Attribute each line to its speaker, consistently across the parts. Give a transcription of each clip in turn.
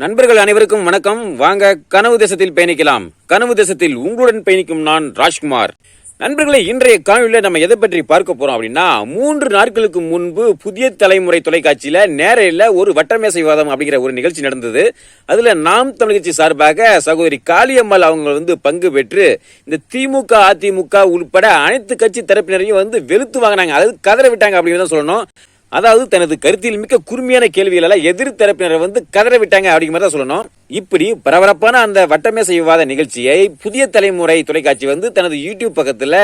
Speaker 1: நண்பர்கள் அனைவருக்கும் வணக்கம். வாங்க கனவு தேசத்தில் பயணிக்கலாம். கனவு தேசத்தில் உங்களுடன் பயணிக்கும் நான் ராஜ்குமார். நண்பர்களே இன்றைய காணொலியில் நம்ம எதை பற்றி பார்க்க போறோம் அப்படின்னா மூன்று நாட்களுக்கு முன்பு புதிய தலைமுறை தொலைக்காட்சியில நேரில் ஒரு வட்டமேசைவாதம் அப்படிங்கிற ஒரு நிகழ்ச்சி நடந்தது. அதுல நாம் தமிழ் கட்சி சார்பாக சகோதரி காளியம்மாள் அவங்க வந்து பங்கு பெற்று இந்த திமுக அதிமுக உள்பட அனைத்து கட்சி தரப்பினரையும் வந்து வெளுத்து வாங்கினாங்க. அதாவது கதற விட்டாங்க அப்படின்னு தான் சொல்லணும். அதாவது தனது கருத்தில் மிக்க குறுமையான கேள்விகளெல்லாம் எதிர் தரப்பினரை வந்து கதற விட்டாங்க அப்படிங்கிற மாதிரி தான் சொல்லணும். இப்படி பரபரப்பான அந்த வட்டமேசை விவாத நிகழ்ச்சியை புதிய தலைமுறை தொலைக்காட்சி வந்து தனது யூடியூப் பக்கத்துல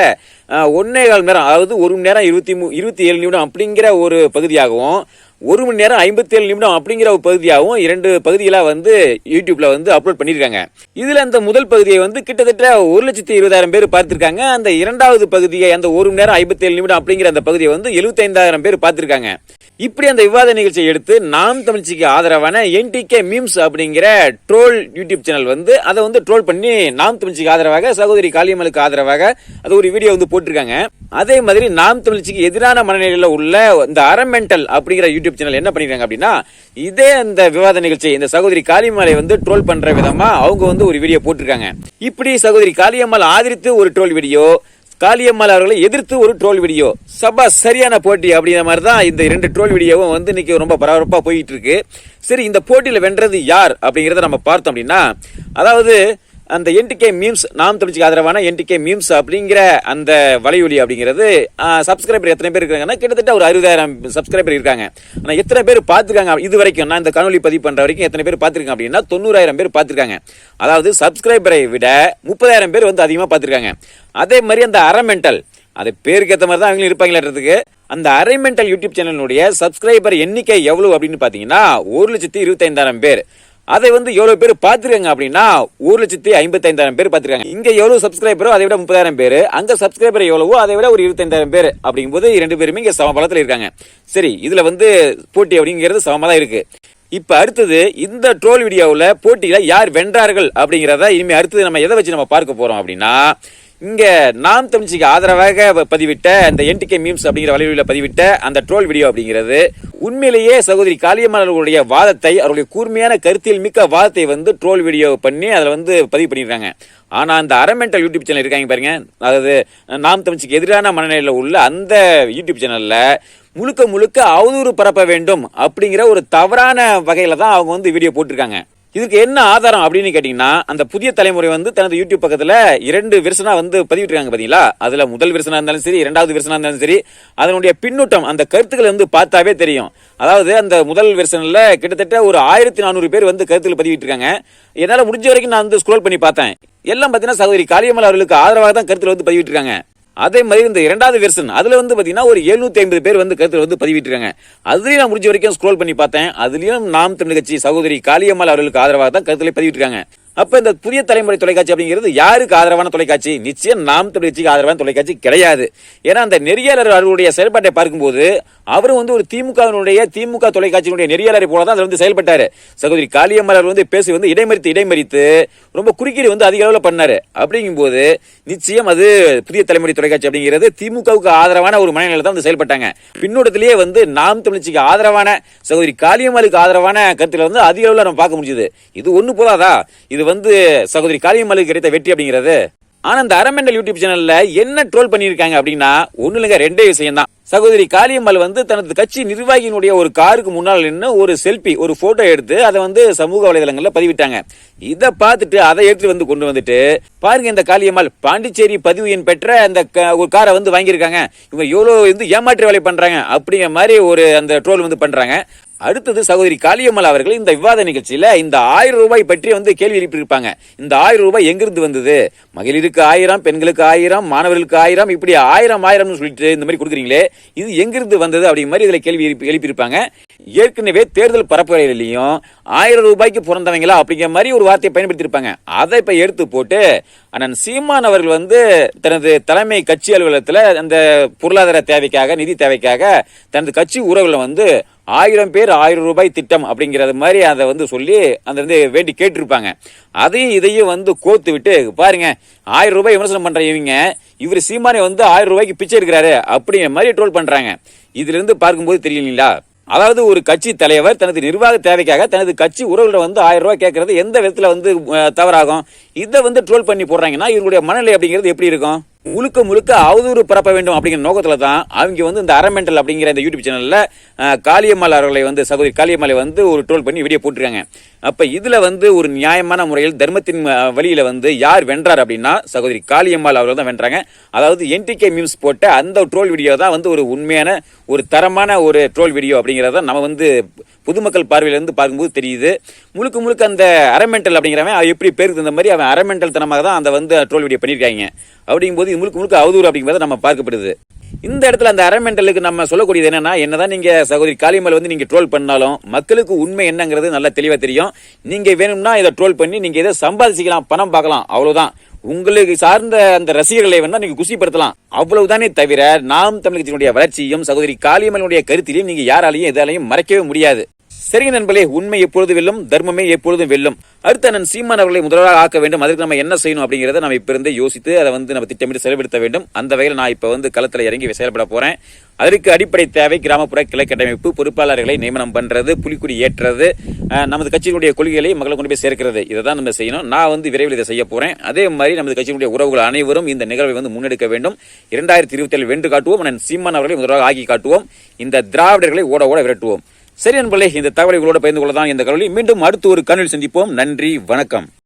Speaker 1: ஒன்னே கால் நேரம் அதாவது ஒரு மணி நேரம் இருபத்தி மூ இருபத்தி ஏழு நிமிடம் அப்படிங்கிற ஒரு பகுதியாகவும் ஒரு மணி நேரம் ஐம்பத்தேழு நிமிடம் அப்படிங்கிற ஒரு பகுதியாகவும் இரண்டு பகுதிகளாக வந்து யூடியூப்ல வந்து அப்லோட் பண்ணியிருக்காங்க. இதில் அந்த முதல் பகுதியை வந்து கிட்டத்தட்ட ஒரு லட்சத்தி இருபதாயிரம் பேர் பார்த்துருக்காங்க. அந்த இரண்டாவது பகுதியை அந்த ஒரு மணி நேரம் ஐம்பத்தேழு நிமிடம் அப்படிங்கிற அந்த பகுதியை வந்து எழுபத்தைந்தாயிரம் பேர் பார்த்துருக்காங்க. இப்படி அந்த விவாத நிகழ்ச்சியை எடுத்து நாம் தமிழ்ச்சிக்கு ஆதரவான என்டிகே மீம்ஸ் அப்படிங்கிற ட்ரோல் யூடியூப் சேனல் வந்து அதை வந்து ட்ரோல் பண்ணி நாம் தமிழ்ச்சிக்கு ஆதரவாக சகோதரி காளியம்மலுக்கு ஆதரவாக அது ஒரு வீடியோ வந்து போட்டிருக்காங்க. அதே மாதிரி நாம் தமிழ்ச்சிக்கு எதிரான மனநிலையில் உள்ள இந்த அரமெண்டல் அப்படிங்கிற யூடியூப் சேனல் என்ன பண்ணிருக்காங்க அப்படின்னா இதே அந்த விவாத நிகழ்ச்சி இந்த சகோதரி காளியம்மாளை வந்து ட்ரோல் பண்ற விதமா அவங்க வந்து ஒரு வீடியோ போட்டிருக்காங்க. இப்படி சகோதரி காளியம்மாள் ஆதரித்து ஒரு ட்ரோல் வீடியோ காளியம்மாள் அவர்களை எதிர்த்து ஒரு ட்ரோல் வீடியோ சபா சரியான போட்டி அப்படிங்கிற மாதிரி தான் இந்த ரெண்டு ட்ரோல் வீடியோவும் வந்து இன்னைக்கு ரொம்ப பரபரப்பா போயிட்டு இருக்கு. சரி இந்த போட்டியில வென்றது யார் அப்படிங்கறத நம்ம பார்த்தோம் அப்படின்னா அதாவது அந்த என்டிகே மீம்ஸ் நாம் தமிழ்ச்சிக்கு ஆதரவான என்டிகே மீம்ஸ் அப்படிங்கிற அந்த வலையொலி அப்படிங்கிறது சப்ஸ்கிரைபர் எத்தனை பேர் இருக்காங்கன்னா கிட்டத்தட்ட ஒரு அறுபதாயிரம் சப்ஸ்கிரைபர் இருக்காங்க. ஆனால் எத்தனை பேர் பார்த்துருக்காங்க இது வரைக்கும்? நான் இந்த காணொலி பதிவு பண்ணுற வரைக்கும் எத்தனை பேர் பார்த்துருக்காங்க அப்படின்னா தொண்ணூறாயிரம் பேர் பார்த்துருக்காங்க. அதாவது சப்ஸ்கிரைபரை விட முப்பதாயிரம் பேர் வந்து அதிகமாக பார்த்துருக்காங்க. அதே மாதிரி அந்த அரமெண்டல் அது பேருக்கு ஏற்ற மாதிரி தான் அவங்களும் இருப்பாங்களேன்றதுக்கு அந்த அரைமெண்டல் யூடியூப் சேனலுடைய சப்ஸ்கிரைபர் எண்ணிக்கை எவ்வளவு அப்படின்னு பார்த்தீங்கன்னா ஒரு லட்சத்தி இருபத்தைந்தாயிரம் பேர். அதை வந்து எவ்வளவு பேர் பார்த்திருக்காங்க அப்படின்னா ஒரு லட்சத்தி ஐம்பத்தைந்தாயிரம் பேர் பார்த்திருக்காங்க. இங்க எவ்வளவு சப்ஸ்கிரைபரோ அதை விட முப்பதாயிரம் பேர். அங்க சப்ஸ்கிரைபர் எவ்வளவோ அதை விட ஒரு இருபத்தைந்தாயிரம் பேர். அப்படிங்கும்போது ரெண்டு பேருமே இங்க சமபலத்தில் இருக்காங்க. சரி இதுல வந்து போட்டி அப்படிங்கிறது சமமாக தான் இருக்கு. இப்ப அடுத்தது இந்த ட்ரோல் வீடியோவில் போட்டியில யார் வென்றார்கள் அப்படிங்கிறத இனிமே அடுத்தது நம்ம எதை வச்சு நம்ம பார்க்க போறோம் அப்படின்னா இங்கே நாம் தமிழ்ச்சிக்கு ஆதரவாக பதிவிட்ட அந்த என்டிகே மீம்ஸ் அப்படிங்கிற வலைவலியில் பதிவிட்ட அந்த ட்ரோல் வீடியோ அப்படிங்கிறது உண்மையிலேயே சகோதரி காளியம்மாள் அவர்களுடைய வாதத்தை அவருடைய கூர்மையான கருத்தில் மிக்க வாதத்தை வந்து ட்ரோல் வீடியோ பண்ணி அதில் வந்து பதிவு பண்ணியிருக்காங்க. ஆனால் அந்த அரமெண்டல் யூடியூப் சேனல் இருக்காங்க பாருங்க. அதாவது நாம் தமிழ்ச்சிக்கு எதிரான மனநிலையில் உள்ள அந்த யூடியூப் சேனலில் முழுக்க முழுக்க அவதூறு பரப்ப வேண்டும் அப்படிங்கிற ஒரு தவறான வகையில் தான் அவங்க வந்து வீடியோ போட்டிருக்காங்க. இதுக்கு என்ன ஆதாரம் அப்படின்னு கேட்டீங்கன்னா அந்த புதிய தலைமுறை வந்து தனது யூடியூப் பக்கத்தில் இரண்டு விரசனாக வந்து பதிவிட்டிருக்காங்க பார்த்தீங்களா அதில் முதல் விரசனாக இருந்தாலும் சரி இரண்டாவது விரசனாக இருந்தாலும் சரி அதனுடைய பின்னூட்டம் அந்த கருத்துக்களை வந்து பார்த்தாவே தெரியும். அதாவது அந்த முதல் விரசனில் கிட்டத்தட்ட ஒரு ஆயிரத்தி நானூறு பேர் வந்து கருத்துக்கள் பதிவிட்டிருக்காங்க. என்னால் முடிஞ்ச வரைக்கும் நான் வந்து ஸ்க்ரோல் பண்ணி பார்த்தேன். எல்லாம் பார்த்தீங்கன்னா சகோதரி காளியம்மல் அவர்களுக்கு ஆதரவாக தான் கருத்தில் வந்து பதிவிட்டிருக்காங்க. அதே மாதிரி இந்த இரண்டாவது வெர்ஷன் அதில் வந்து பார்த்தீங்கன்னா ஒரு 750 ஐம்பது பேர் வந்து கருத்தில் வந்து பதிவிட்டுருக்காங்க. அதுலேயும் நான் முடிஞ்ச வரைக்கும் ஸ்க்ரோல் பண்ணி பார்த்தேன். அதுலேயும் நாம் தமிழ் கட்சி சகோதரி காளியம்மாள் அவர்களுக்கு ஆதரவாக தான் கருத்தில் பதிவிட்டுருக்காங்க. அப்ப இந்த புதிய தலைமுறை தொலைக்காட்சி அப்படிங்கிறது யாருக்கு ஆதரவான தொலைக்காட்சி? நிச்சயம் நாம் தொழிற்சிக்கு ஆதரவான தொலைக்காட்சி கிடையாது. ஏன்னா அந்த நெறியாளர் அவருடைய செயல்பாட்டை பார்க்கும்போது அவரும் வந்து ஒரு திமுகவினுடைய திமுக தொலைக்காட்சியினுடைய நெறியாளரை போல தான் அதுல வந்து செயல்பட்டாரு. சகோதரி காளியம்மாள் அவர் வந்து பேசி வந்து இடைமறித்து இடைமறித்து ரொம்ப குறுக்கீடு வந்து அதிக அளவில் பண்ணாரு. அப்படிங்கும்போது நிச்சயம் அது புதிய தலைமுறை தொலைக்காட்சி அப்படிங்கிறது திமுகவுக்கு ஆதரவான ஒரு மனநிலையில தான் வந்து செயல்பட்டாங்க. பின்னோட்டத்திலேயே வந்து நாம் தமிழ்ச்சிக்கு ஆதரவான சகோதரி காளியம்மாளுக்கு ஆதரவான கருத்துல வந்து அதிக அளவில் நம்ம பார்க்க முடிஞ்சது. இது ஒன்று போதாதா? இது வந்து சகோதரி காளியம்மாளுக்கு கிடைத்த வெற்றி அப்படிங்கிறது. ஆனா அந்த அரமெண்டல் யூடியூப் சேனல்ல என்ன ட்ரோல் பண்ணியிருக்காங்க அப்படின்னா ஒண்ணு இல்லைங்க ரெண்டே விஷயம் தான் சகோதரி காளியம்மாள் வந்து தனது கட்சி நிர்வாகியினுடைய ஒரு காருக்கு முன்னால் நின்று ஒரு செல்ஃபி ஒரு போட்டோ எடுத்து அதை வந்து சமூக வலைதளங்கள்ல பதிவிட்டாங்க. இதை பார்த்துட்டு அதை எடுத்து வந்து கொண்டு வந்துட்டு பாருங்க இந்த காளியம்மாள் பாண்டிச்சேரி பதிவு எண் பெற்ற அந்த க- ஒரு காரை வந்து வாங்கியிருக்காங்க. இவங்க எவ்வளவு வந்து ஏமாற்று வேலை பண்றாங்க அப்படிங்கிற மாதிரி ஒரு அந்த ட்ரோல் வந்து பண்றாங்க. அடுத்தது சகோதரி காளியம்மாள் அவர்கள் இந்த விவாத நிகழ்ச்சியில இந்த ஆயிரம் ரூபாய் பற்றி வந்து கேள்வி எழுப்பியிருப்பாங்க. இந்த ஆயிரம் ரூபாய் எங்கிருந்து வந்தது? மகளிருக்கு ஆயிரம் பெண்களுக்கு ஆயிரம் மாணவர்களுக்கு ஆயிரம் இப்படி ஆயிரம் ஆயிரம்னு சொல்லிட்டு இந்த மாதிரி கொடுக்குறீங்களே இது எங்கிருந்து வந்தது அப்படிங்கிற மாதிரி இதில் கேள்வி எழுப்பி எழுப்பியிருப்பாங்க. ஏற்கனவே தேர்தல் பரப்புரையிலையும் ஆயிரம் ரூபாய்க்கு பிறந்தவங்களா அப்படிங்கிற மாதிரி ஒரு வார்த்தையை பயன்படுத்தியிருப்பாங்க. அதை இப்போ எடுத்து போட்டு அண்ணன் சீமான் அவர்கள் வந்து தனது தலைமை கட்சி அலுவலகத்தில் அந்த பொருளாதார தேவைக்காக நிதி தேவைக்காக தனது கட்சி உறவில் வந்து ஆயிரம் பேர் ஆயிரம் ரூபாய் திட்டம் அப்படிங்கிறது மாதிரி அதை வந்து சொல்லி அந்த வந்து வேண்டி கேட்டிருப்பாங்க. அதையும் இதையும் வந்து கோத்து விட்டு பாருங்க ஆயிரம் ரூபாய் விமர்சனம் பண்ற இவங்க இவர் சீமானே வந்து ஆயிரம் ரூபாய்க்கு பிச்சை எடுக்கிறாரு அப்படிங்கிற மாதிரி ட்ரோல் பண்றாங்க. இதுல இருந்து பார்க்கும்போது தெரியலீங்களா? அதாவது ஒரு கட்சி தலைவர் தனது நிர்வாக தேவைக்காக தனது கட்சி உறவுகளை வந்து ஆயிரம் ரூபாய் கேட்கறது எந்த விதத்தில் வந்து தவறாகும்? இதை வந்து ட்ரோல் பண்ணி போடுறாங்கன்னா இவங்களுடைய மனநிலை அப்படிங்கிறது எப்படி இருக்கும்? முழுக்க முழுக்க அவதூறு பரப்ப வேண்டும் அப்படிங்கிற நோக்கத்தில் தான் அவங்க வந்து இந்த அரமெண்டல் அப்படிங்கிற இந்த யூடியூப் சேனலில் காளியம்மாள் அவர்களை வந்து சகோதரி காளியம்மாளை வந்து ஒரு ட்ரோல் பண்ணி வீடியோ போட்டிருக்காங்க. அப்போ இதில் வந்து ஒரு நியாயமான முறையில் தர்மத்தின் வழியில் வந்து யார் வென்றார் அப்படின்னா சகோதரி காளியம்மாள் அவர்கள் தான் வென்றாங்க. அதாவது என்டிகே மீம்ஸ் போட்ட அந்த ட்ரோல் வீடியோ தான் வந்து ஒரு உண்மையான ஒரு தரமான ஒரு ட்ரோல் வீடியோ அப்படிங்கிறத நம்ம வந்து பொதுமக்கள் பார்வையில இருந்து பார்க்கும்போது தெரியுது. முழுக்க முழுக்க அந்த அரமெண்டல் அப்படிங்கிறவன் அவன் எப்படி பேருக்கு தகுந்த மாதிரி அவன் அரமெண்டல் தனமாக தான் அந்த வந்து ட்ரோல் வீடியோ பண்ணியிருக்காங்க. அப்படிங்கும்போது இது முழுக்க முழுக்க அவதூறு அப்படிங்கிறத நம்ம பார்க்கப்படுது. இந்த இடத்துல அந்த அரமெண்டலுக்கு நம்ம சொல்லக்கூடியது என்னன்னா என்னதான் நீங்க சகோதரி காளியம்மாள் வந்து நீங்க ட்ரோல் பண்ணாலும் மக்களுக்கு உண்மை என்னங்கிறது நல்லா தெளிவா தெரியும். நீங்க வேணும்னா இதை ட்ரோல் பண்ணி நீங்க இதை சம்பாதிச்சிக்கலாம் பணம் பார்க்கலாம் அவ்வளவுதான். உங்களுக்கு சார்ந்த அந்த ரசிகர்களை வேணா நீங்க குசிப்படுத்தலாம் அவ்வளவுதானே தவிர நாம் தமிழகத்தினுடைய வளர்ச்சியும் சகோதரி காளியம்மனுடைய கருத்திலையும் நீங்க யாராலையும் எதாலையும் மறைக்கவே முடியாது. சரிங்க நண்பர்களே உண்மை எப்பொழுது வெல்லும் தர்மமே எப்பொழுதும் வெல்லும். அடுத்த அண்ணன் சீமான் அவர்களை முதல்வராக ஆக்க வேண்டும் அதற்கு நம்ம என்ன செய்யணும் அப்படிங்கறத நம்ம இப்ப இருந்தே யோசித்து அதை வந்து நம்ம திட்டமிட்டு செயல்படுத்த வேண்டும். அந்த வகையில் நான் இப்ப வந்து களத்தில் இறங்கி செயல்பட போறேன். அதற்கு அடிப்படை தேவை கிராமப்புற கிளை கட்டமைப்பு பொறுப்பாளர்களை நியமனம் பண்றது புலிக்குடி ஏற்றுறது நமது கட்சியினுடைய கொள்கைகளை மக்களை கொண்டு போய் சேர்க்கிறது. இதை தான் நம்ம செய்யணும். நான் வந்து விரைவில் இதை செய்ய போறேன். அதே மாதிரி நமது கட்சியினுடைய உறவுகள் அனைவரும் இந்த நிகழ்வை வந்து முன்னெடுக்க வேண்டும். இரண்டாயிரத்தி இருபத்தி ஏழு வென்று காட்டுவோம். நான் சீமான் அவர்களை முதல்வராக ஆக்கி காட்டுவோம். இந்த திராவிடர்களை ஓட ஓட விரட்டுவோம். சரி நண்பர்களே இந்த தகவலை உங்களோட பகிர்ந்து கொள்ளதான் இந்த கல்வி மீண்டும் அடுத்து ஒரு கண்ணில் சந்திப்போம். நன்றி வணக்கம்.